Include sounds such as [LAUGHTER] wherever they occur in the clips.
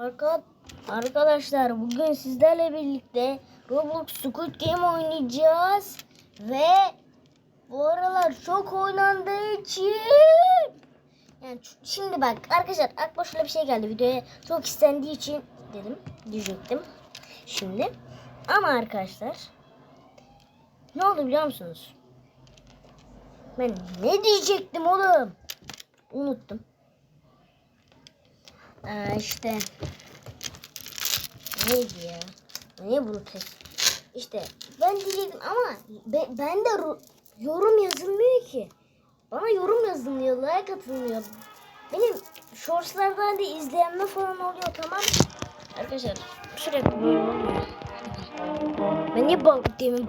Arka, arkadaşlar bugün sizlerle birlikte Roblox Squid Game oynayacağız ve bu aralar çok oynandığı için yani şimdi bak arkadaşlar aklıma şöyle bir şey geldi videoya çok istendiği için dedim diyecektim şimdi ama arkadaşlar ne oldu biliyor musunuz? Ben ne diyecektim oğlum? Unuttum. Ee, işte neydi ya? Niye bunu test? İşte ben diyecektim ama be, ben de yorum yazılmıyor ki. Bana yorum yazılmıyor, like atılmıyor. Benim shortslardan da izlenme falan oluyor tamam. Arkadaşlar sürekli böyle oluyor. Ben niye bal demin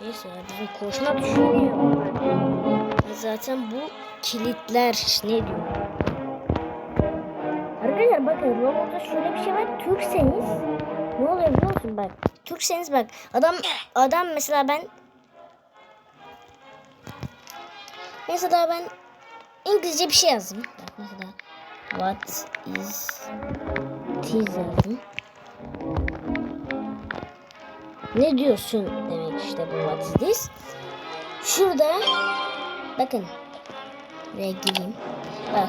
Neyse ya bizim koşma düşünüyor. Zaten bu kilitler ne diyor? Arkadaşlar bakın Roblox'ta şöyle bir şey var. Türkseniz ne oluyor biliyor musun? Bak Türkseniz bak adam adam mesela ben mesela ben İngilizce bir şey yazdım. Bak mesela what is this yazdım. Ne diyorsun demek işte bu what is this. Şurada bakın buraya gireyim. Bak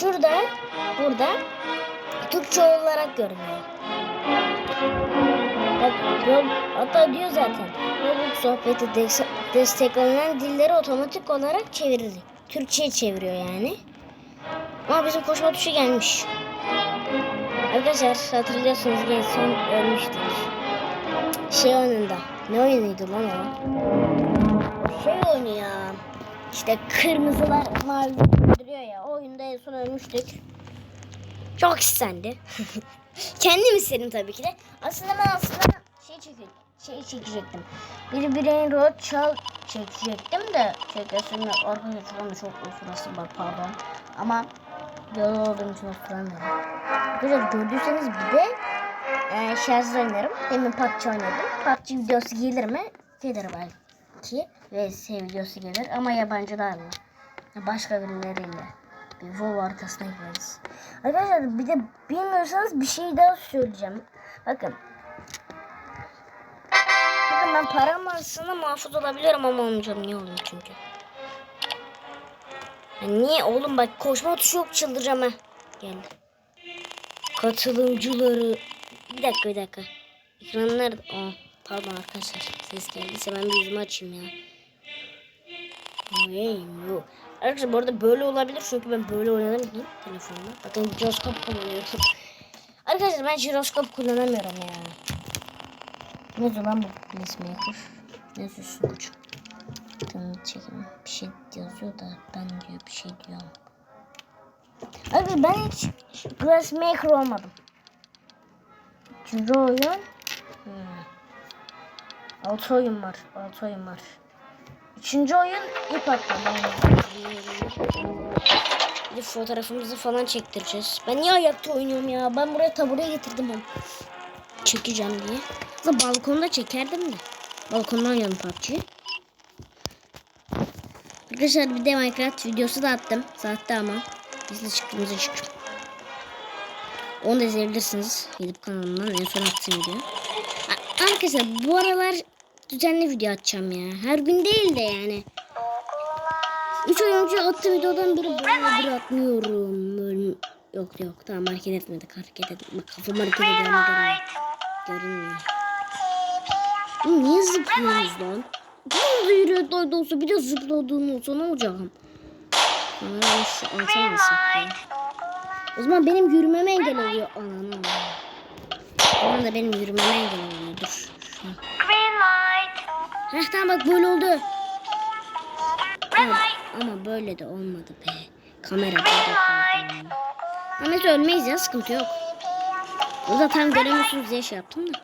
şurada burada Türkçe olarak görünüyor. Bak hatta diyor zaten Roblox sohbeti des- desteklenen dilleri otomatik olarak çevirir. Türkçe'ye çeviriyor yani. Ama bizim koşma tuşu gelmiş. Arkadaşlar hatırlıyorsunuz en son ölmüştük. Şey oyununda. Ne oyunuydu lan o? Şey oyunu ya. İşte kırmızılar mavi öldürüyor ya. O oyunda en son ölmüştük. Çok istendi. [LAUGHS] Kendim istedim tabii ki de. Aslında ben aslında şey çekecektim. Şey çekecektim. Bir bireyin road çal çekecektim de çekesim yok. Arkadaşlar şuranın çok sırası var pardon. Ama yolu olduğum için oturamıyorum. Arkadaşlar gördüyseniz bir de e, şarj oynarım. Demin PUBG oynadım. PUBG videosu gelir mi? Gelir belki. Şey videosu gelir ama yabancılarla. Başka birileriyle. Bir WoW arkasına gireriz. Arkadaşlar bir de bilmiyorsanız bir şey daha söyleyeceğim. Bakın. Bakın ben param aslında mahfuz olabiliyorum ama olmayacağım. Niye olayım çünkü? Ya niye oğlum bak koşma tuşu yok çıldıracağım ha. Geldi. Katılımcıları. Bir dakika bir dakika. Ekranlar... Aa, pardon arkadaşlar. Ses geldiyse ben bir yüzümü açayım ya. Bu. Arkadaşlar bu arada böyle olabilir çünkü ben böyle oynadım ki telefonla. Bakın jiroskop kullanıyorum. Arkadaşlar ben jiroskop kullanamıyorum ya. Ne lan bu Pacemaker? Ne yazıyorsun koçum? Tamam çekin. Bir şey yazıyor da ben diyor bir şey diyor. Arkadaşlar ben hiç Glassmaker olmadım. Üçüncü oyun. Hmm. Altı oyun var. Altı oyun var. Üçüncü oyun ip atlama. Bir fotoğrafımızı falan çektireceğiz. Ben niye ayakta oynuyorum ya? Ben buraya tabure getirdim onu. Çekeceğim diye. Aslında balkonda çekerdim de. Balkonda oynadım PUBG. Arkadaşlar bir de Minecraft videosu da attım. Saatte ama. Biz de çıktığımız açık. Onu da izleyebilirsiniz. Gidip kanalımdan en son attığım video. Arkadaşlar bu aralar düzenli video atacağım ya. Her gün değil de yani. 3 ay önce attığım videodan biri böyle bir atmıyorum. Böyle... Yok yok tamam hareket etmedik hareket etmedik. Bak kafam hareket ediyor görünmüyor. Niye zıplıyorsunuz lan? Bir de yürüyor doydu olsa bir de zıpladığın olsa ne olacağım? Şu mı sıktı? O zaman benim yürümeme engel oluyor. Anam anam. O zaman da benim yürümeme engel oluyor. Dur. Şu. Heh tamam bak böyle oldu. Evet, ama böyle de olmadı be. Kamera böyle. Ama biz ölmeyiz ya sıkıntı yok. O da tam göremiyorsunuz diye şey yaptım da.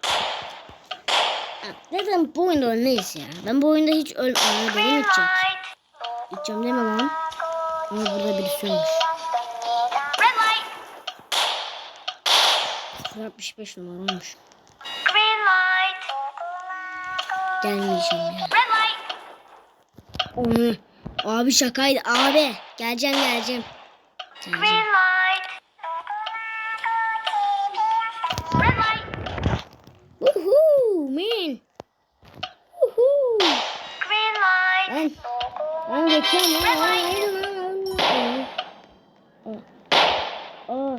Zaten bu oyunda ölmeyiz ya. Ben bu oyunda hiç öl... Aa benim içecek. İçeceğim deme lan. Ama burada birisi ölmüş. 65 numara olmuş. Gelmeyeceğim ya. Onu abi şakaydı abi. Geleceğim geleceğim. geleceğim. Woohoo man. Woohoo. Green light. Ben, ben geçiyorum ya. Haydi lan. Aa. Aa.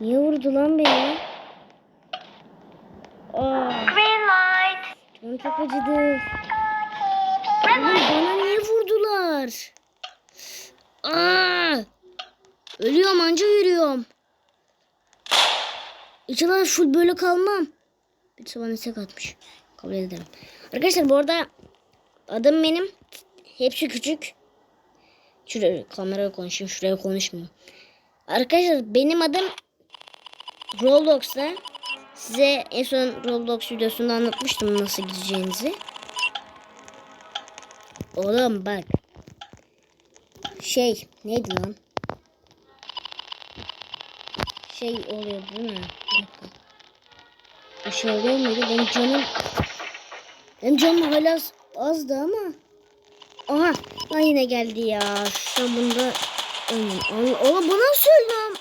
Niye vurdu lan beni? Aa. Canım çok acıdı. Oğlum bana niye vurdular? Aa! Ölüyorum anca yürüyorum. İnşallah full böyle kalmam. Bir bana tek atmış. Kabul ederim. Arkadaşlar bu arada adım benim. Hepsi küçük. Şuraya kameraya konuşayım. Şuraya konuşmayayım. Arkadaşlar benim adım Roblox'ta. Size en son Roblox videosunda anlatmıştım nasıl gideceğinizi. Oğlum bak. Şey neydi lan? Şey oluyor değil mi? Bir dakika. Muydu? Benim canım... Benim canım hala az- azdı ama... Aha! Lan yine geldi ya. Sen bunda... Oğlum, oğlum bu nasıl öldü lan?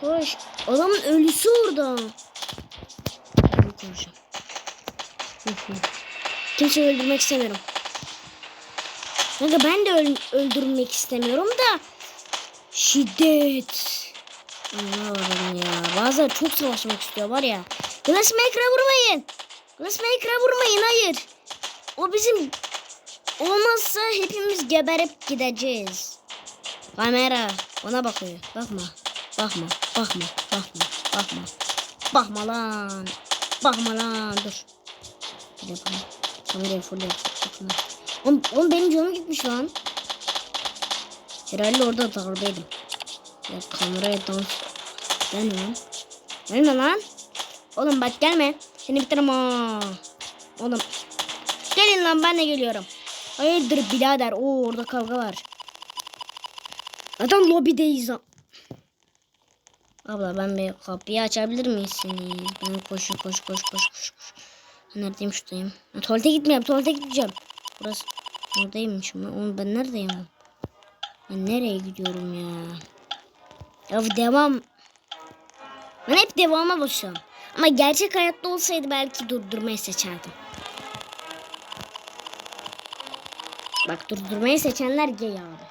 Koş. Adamın ölüsü orada. Hı. Kimseyi öldürmek istemiyorum. Kanka ben de öl- öldürmek istemiyorum da şiddet. Anlamadım ya. Bazıları çok savaşmak istiyor var ya. Glassmaker'a vurmayın. Glassmaker'a vurmayın hayır. O bizim olmazsa hepimiz geberip gideceğiz. Kamera ona bakıyor. Bakma. Bakma. Bakma. Bakma. Bakma. Bakma lan. Bakma lan. Dur. Bir yapalım. Kamerayı full yap. Bakma. Oğlum, oğlum benim canım gitmiş lan. Herhalde orada darbeydim. Ya kameraya dans. Gelme lan. Gelme lan. Oğlum bak gelme. Seni bitiririm ha. Oğlum. Gelin lan ben de geliyorum. Hayırdır birader. Oo orada kavga var. Adam lobideyiz lan. Abla ben bir kapıyı açabilir misiniz? Ben koşu koş koş koş koş. Neredeyim şuradayım. Ha, tuvalete gitmeyeyim tuvalete gideceğim. Burası buradaymış mı? Oğlum ben neredeyim? Ben nereye gidiyorum ya? Ya devam. Ben hep devama basıyorum. Ama gerçek hayatta olsaydı belki durdurmayı seçerdim. Bak durdurmayı seçenler gay abi.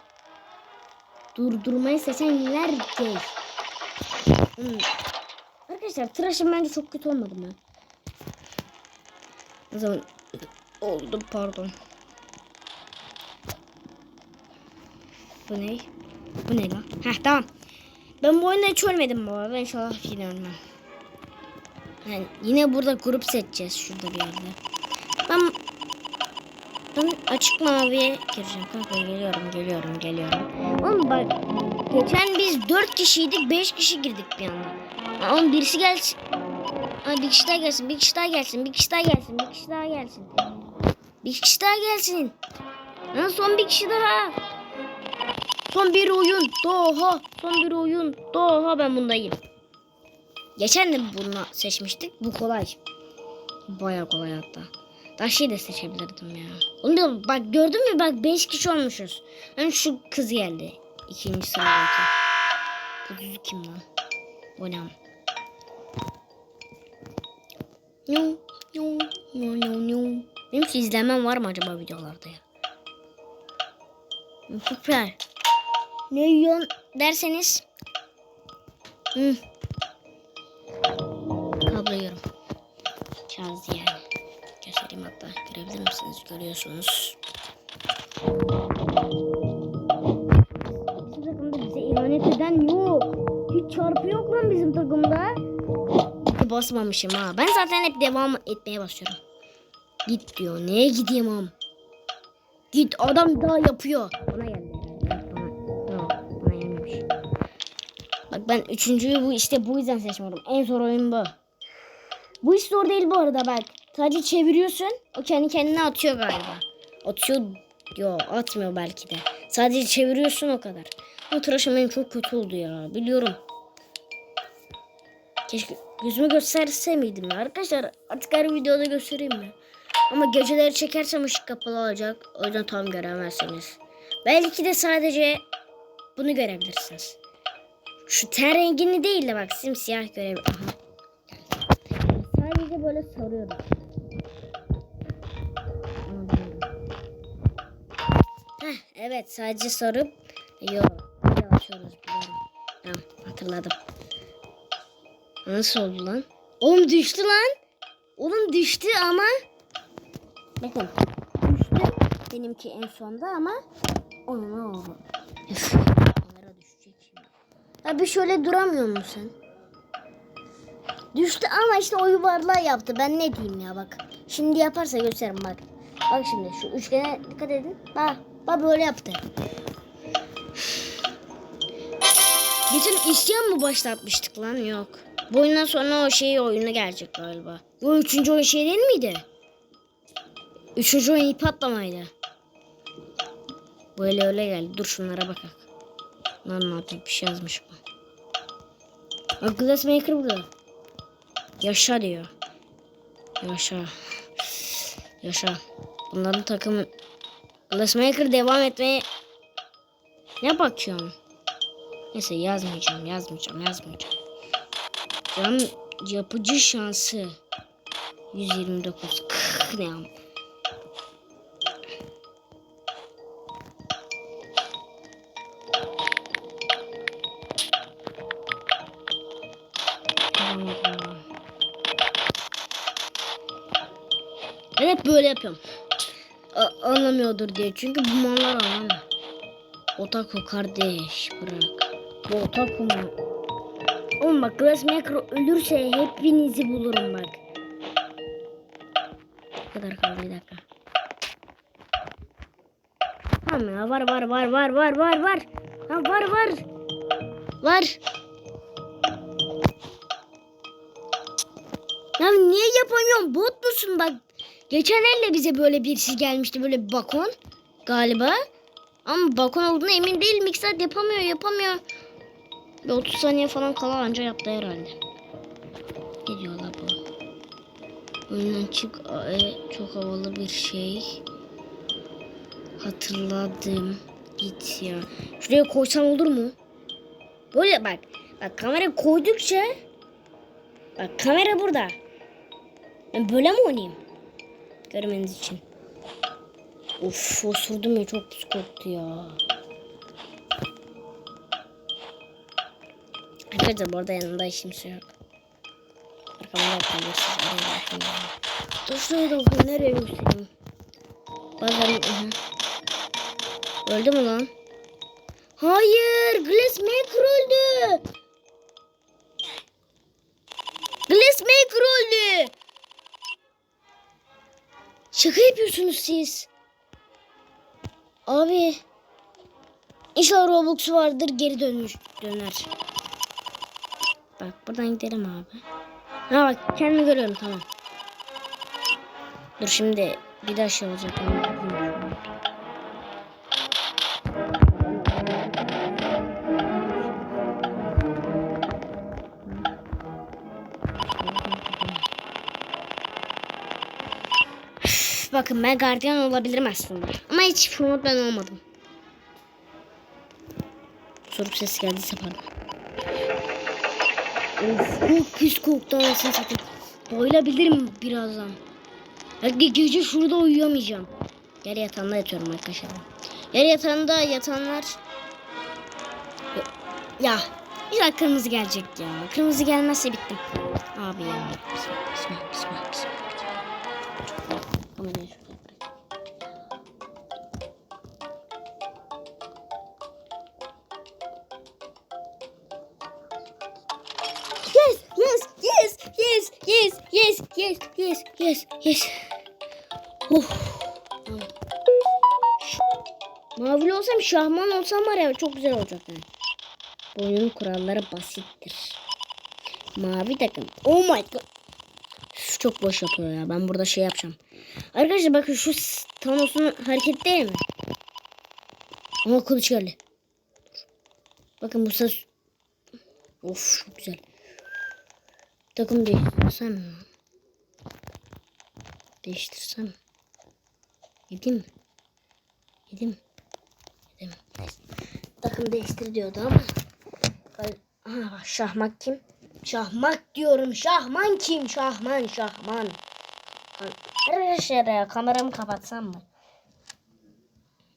Durdurmayı seçenler gay. Hmm. Arkadaşlar tıraşım bence çok kötü olmadı mı? O zaman oldu pardon. Bu ne? Bu ne lan? Heh tamam. Ben bu oyunda hiç ölmedim bu arada. İnşallah yine ölmem. Yani yine burada grup seçeceğiz şurada bir yerde. Ben ben açık maviye gireceğim. Kanka geliyorum geliyorum geliyorum. Oğlum bak geçen biz 4 kişiydik 5 kişi girdik bir anda. Oğlum birisi gelsin. Ay bir kişi daha gelsin, bir kişi daha gelsin, bir kişi daha gelsin, bir kişi daha gelsin. Bir kişi daha gelsin. Lan son bir kişi daha. Son bir oyun. Doha. Son bir oyun. Doha ben bundayım. Geçen de bunu seçmiştik. Bu kolay. Baya kolay hatta. Daha şey de seçebilirdim ya. Onu da bak gördün mü bak 5 kişi olmuşuz. Hani şu kız geldi. İkinci sıradaki. Bu kim lan? O ne? Nyo, nyo, nyo, nyo, nyo. Benim hiç izlemem var mı acaba videolarda ya? Süper. Ne yiyorsun derseniz. Hı. Kablo yiyorum. Çaz yani. Hatta. Görebilir misiniz? Görüyorsunuz. Bizim takımda bize ihanet eden yok. Hiç çarpı yok lan bizim takımda. Basmamışım ha. Ben zaten hep devam etmeye basıyorum. Git diyor. Neye gideyim am? Git adam daha yapıyor. Bana geldi. herhalde. Bana, yok, bana gelmemiş. Bak ben üçüncüyü bu işte bu yüzden seçmedim. En zor oyun bu. Bu hiç zor değil bu arada bak. Sadece çeviriyorsun. O kendi kendine atıyor galiba. Atıyor. Yo atmıyor belki de. Sadece çeviriyorsun o kadar. Bu tıraşım benim çok kötü oldu ya. Biliyorum. Keşke yüzümü gösterse miydim ya? Arkadaşlar artık her videoda göstereyim mi? Ama geceleri çekersem ışık kapalı olacak. O yüzden tam göremezsiniz. Belki de sadece bunu görebilirsiniz. Şu ten rengini değil de bak simsiyah. Aha. Sadece böyle sarıyorum. Evet sadece sarıp yok. Açıyoruz biliyorum. Hatırladım. Nasıl oldu lan? Oğlum düştü lan. Oğlum düştü ama. Bakın düştü. Benimki en sonda ama onun oldu? Kamera düşecek şimdi. Abi şöyle duramıyor musun sen? Düştü ama işte o yuvarlağı yaptı. Ben ne diyeyim ya bak. Şimdi yaparsa gösteririm bak. Bak şimdi şu üçgene dikkat edin. Bak, bak böyle yaptı. Geçen isyan mı başlatmıştık lan? Yok. Bu oyundan sonra o şey oyuna gelecek galiba. Bu üçüncü oyun şey değil miydi? Üçüncü oyun ip atlamaydı. Böyle öyle geldi. Dur şunlara bakalım. Lan ne yapayım bir şey yazmış bu. Bak Glassmaker burada. Yaşa diyor. Yaşa. Yaşa. Bunların takımı Glassmaker devam etmeye ne bakıyorsun? Neyse yazmayacağım, yazmayacağım, yazmayacağım. Can yapıcı şansı 129. Kıh, ne am- Ben hep böyle yapıyorum. Anlamıyordur diye. Çünkü bu mallar anlamıyor. Otaku kardeş bırak. Bu otaku mu? Oğlum bak Glassmaker ölürse hepinizi bulurum bak. Ne kadar kaldı bir dakika. Tamam ya var var var var var var var. Ha var var. Var. Ya niye yapamıyorum? Bot musun bak? Geçen elle bize böyle birisi gelmişti böyle bir bakon galiba. Ama bakon olduğuna emin değil. Mikser yapamıyor yapamıyor. Bir 30 saniye falan kala anca yaptı herhalde. Gidiyorlar bu. Oyundan çık. Ay, çok havalı bir şey. Hatırladım. Git ya. Şuraya koysam olur mu? Böyle bak. Bak kamera koydukça. Bak kamera burada. Ben böyle mi oynayayım? Görmeniz için. Of osurdum ya çok pis koktu ya. Arkadaşlar bu arada yanında işim şey yok. Arkamda bakabilirsiniz. Oraya bakın ya. Dur şuraya nereye göstereyim. Bazen Aha. Öldü mü lan? Hayır Glassmaker öldü. Glassmaker öldü. Şaka yapıyorsunuz siz. Abi. İnşallah Robux vardır geri dönmüş döner. Bak buradan gidelim abi. Ha bak kendimi görüyorum tamam. Dur şimdi bir daha şey olacak. Bakın ben gardiyan olabilirim aslında. Ama hiç format ben olmadım. Sorup ses geldiyse pardon. Of çok pis koktu anasını satayım. Bayılabilirim birazdan. Belki gece şurada uyuyamayacağım. Yer yatağında yatıyorum arkadaşlar. Yer yatağında yatanlar... Ya bir dakika kırmızı gelecek ya. Kırmızı gelmezse bittim. Abi ya. Kamerayı şuraya. Yes, yes, yes, yes, yes, yes, yes, yes, yes, yes. Of. Mavili olsam şahman olsam var ya çok güzel olacak yani. Bu kuralları basittir. Mavi takım. Oh my god. Çok boş yapıyor ya. Ben burada şey yapacağım. Arkadaşlar bakın şu Thanos'un hareket değil mi? Ama kılıç geldi. Bakın bu ses. Of çok güzel. Takım değiştirsem mi? Değiştirsem. Yedim mi? Yedim mi? Yedim. Neyse. Takım değiştir diyordu ama. Aha bak Şahmak kim? Şahmak diyorum. Şahman kim? Şahman, Şahman. Arkadaşlar ya kameramı kapatsam mı?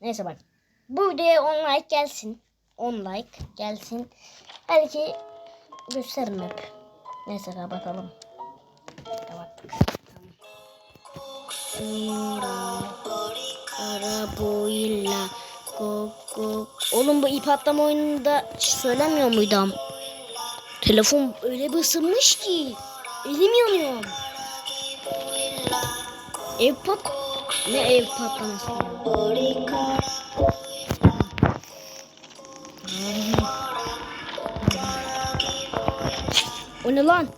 Neyse bak. Bu videoya 10 like gelsin. 10 like gelsin. Belki gösteririm hep. Neyse kapatalım. Kapattık. Oğlum bu ip atlama oyununda söylemiyor muydum? Telefon öyle bir ısınmış ki elim yanıyor. Ev pat ne ev patlaması? O ne lan?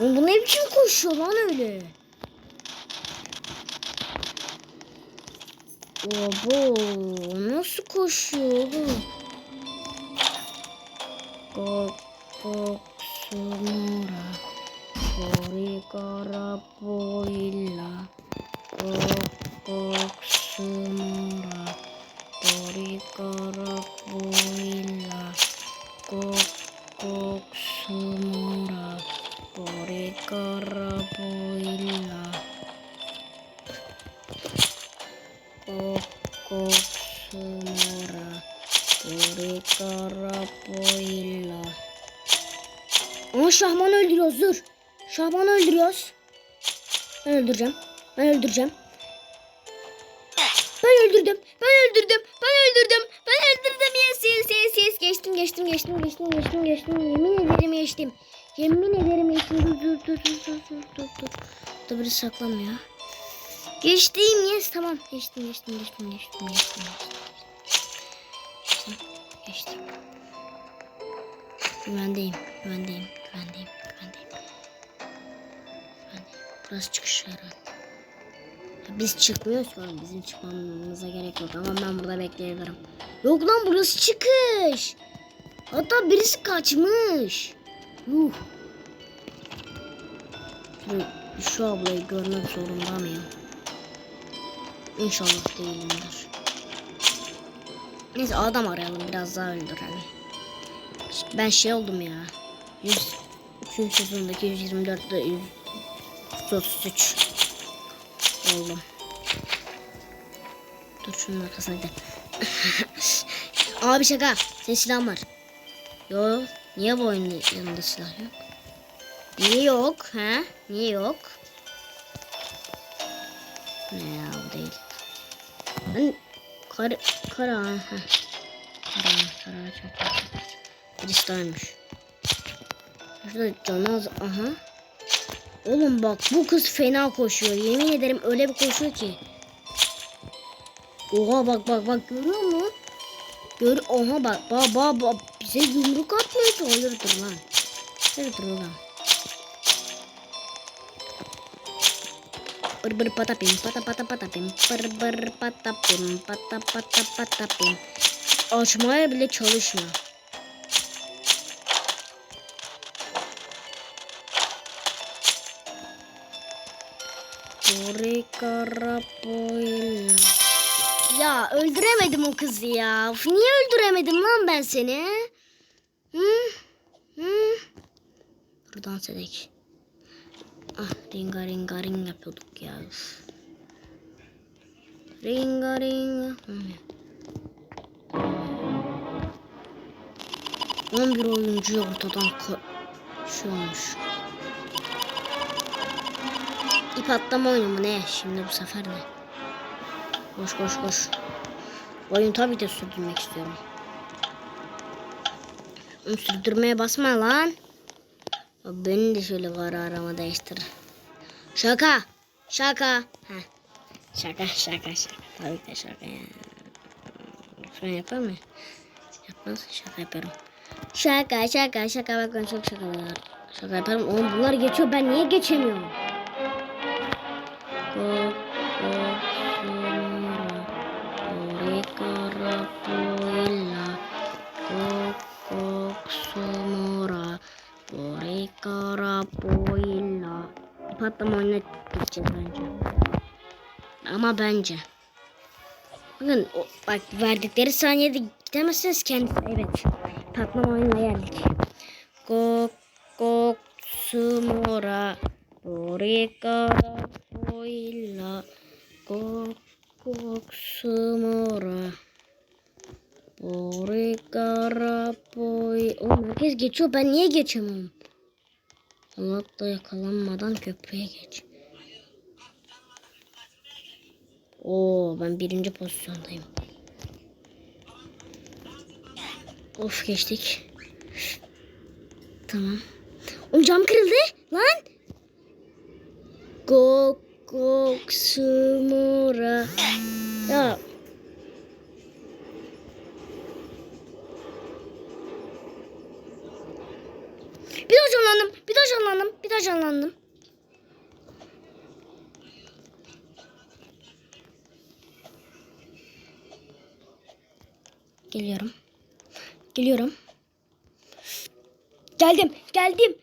Oğlum bu ne biçim koşuyor lan öyle? Obo nasıl koşuyor oğlum? Kok kok kara boyla. Öldüreceğim. Ben öldüreceğim. Ben öldürdüm. Ben öldürdüm. Ben öldürdüm. Ben öldürdüm. Yes yes yes yes. Geçtim geçtim geçtim geçtim geçtim geçtim. Yemin ederim geçtim. Yemin ederim geçtim. Dur dur dur dur dur dur dur dur. Burada biri saklanmıyor. Geçtim yes tamam. Geçtim geçtim geçtim geçtim geçtim. Geçtim. Geçtim. Güvendeyim. Güvendeyim. Güvendeyim. Burası çıkış herhalde. Biz çıkmıyoruz oğlum. Bizim çıkmamıza gerek yok ama ben burada bekleyebilirim. Yok lan burası çıkış. Hatta birisi kaçmış. Yuh. Şu, şu ablayı görmek zorunda mıyım? İnşallah değilimdir. Neyse adam arayalım biraz daha öldürelim. Ben şey oldum ya. 100 3. sezondaki 124'te 133 oldum. Dur şunun arkasına gidelim. [LAUGHS] Abi şaka. Senin silahın var. Yo. Niye bu oyunda yanında silah yok? Niye yok? Ha? Niye yok? Ne ya bu değil. Ben kar kara ha. Kara kara çok. Birisi ölmüş. Şurada canı az. Aha. Oğlum bak bu kız fena koşuyor. Yemin ederim öyle bir koşuyor ki. Oha bak bak bak görüyor musun? Gör oha bak bak bak bak bize yumruk atmıyor ki hayırdır lan. Hayırdır lan. Bır bır patapim pata pata patapim bır bır patapim pata pata patapim. Açmaya bile çalışmıyor. Ya öldüremedim o kızı ya. Of, niye öldüremedim lan ben seni? Hı? Hı? Dur dans edek. Ah ringa ringa ring yapıyorduk ya. Ringa ringa. Hı. 11 oyuncu ortadan ka- şey olmuş. İp atlama oyunu mu ne? Şimdi bu sefer ne? Koş koş koş. Oyun tabii de sürdürmek istiyorum. Sürdürmeye basma lan. Beni de şöyle kararımı değiştir. Şaka. Şaka. Heh. Şaka şaka şaka. Tabii ki şaka ya. Şu an yapar mı? Yapmaz. Şaka yaparım. Şaka şaka şaka. Bak ben çok şakalar. Şaka yaparım. Oğlum bunlar geçiyor. Ben niye geçemiyorum? Karapoilla Patlama oyuna gideceğiz bence. Ama bence. Bakın o, bak verdikleri saniyede gidemezsiniz kendisi. Evet. Patlama oyununa geldik. Kok kok sumura Kore karapoilla Kok kok smora. Bori kara boy. Oğlum herkes geçiyor. Ben niye geçemem? Allah da yakalanmadan köprüye geç. Oo ben birinci pozisyondayım. Of geçtik. Tamam. Oğlum cam kırıldı lan. Gok gok smora. Ya Bir daha canlandım. Bir daha canlandım. Bir daha canlandım. Geliyorum. Geliyorum. Geldim. Geldim.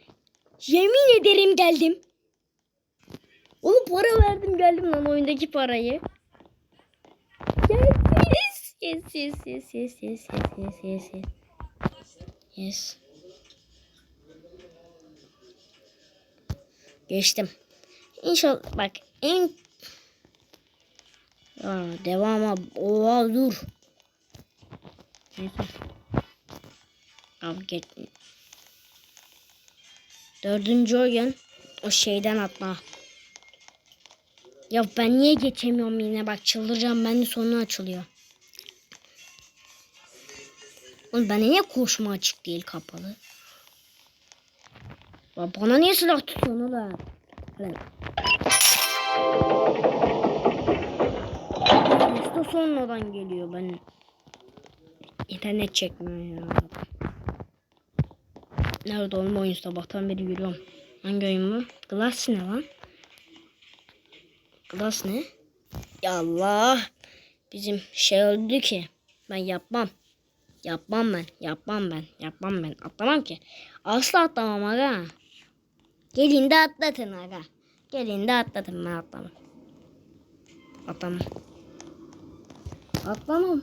Yemin ederim geldim. Para verdim geldim lan oyundaki parayı. Yes yes yes yes yes yes yes yes yes. Yes. Geçtim. İnşallah bak en Aa, devama oha dur. Abi geç. Dördüncü oyun o şeyden atma. Ya ben niye geçemiyorum yine bak çıldıracağım ben de sonu açılıyor. Oğlum ben niye koşma açık değil kapalı? Ya bana niye silah tutuyorsun lan? Lan. İşte sonradan geliyor ben. İnternet çekmiyor ya. Nerede oğlum oyun sabahtan beri yürüyorum. Hangi oyun bu? Glass ne lan? Glass ne? Ya Allah. Bizim şey öldü ki. Ben yapmam. Yapmam ben. Yapmam ben. Yapmam ben. Atlamam ki. Asla atlamam aga. Gelin de atlatın aga. Gelin de atlatın ben atlamam. Atlamam. Atlamam.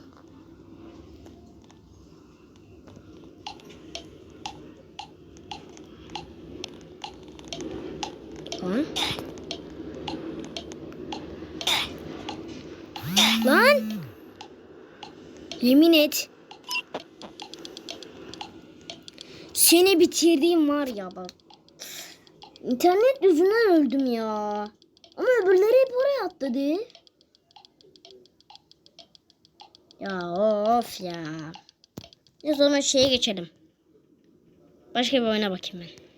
Lan. Lan. Yemin et. Seni bitirdiğim var ya bak. İnternet yüzünden öldüm ya. Ama öbürleri hep oraya atladı. Ya of ya. Ne zaman şeye geçelim. Başka bir oyuna bakayım ben.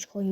точкою.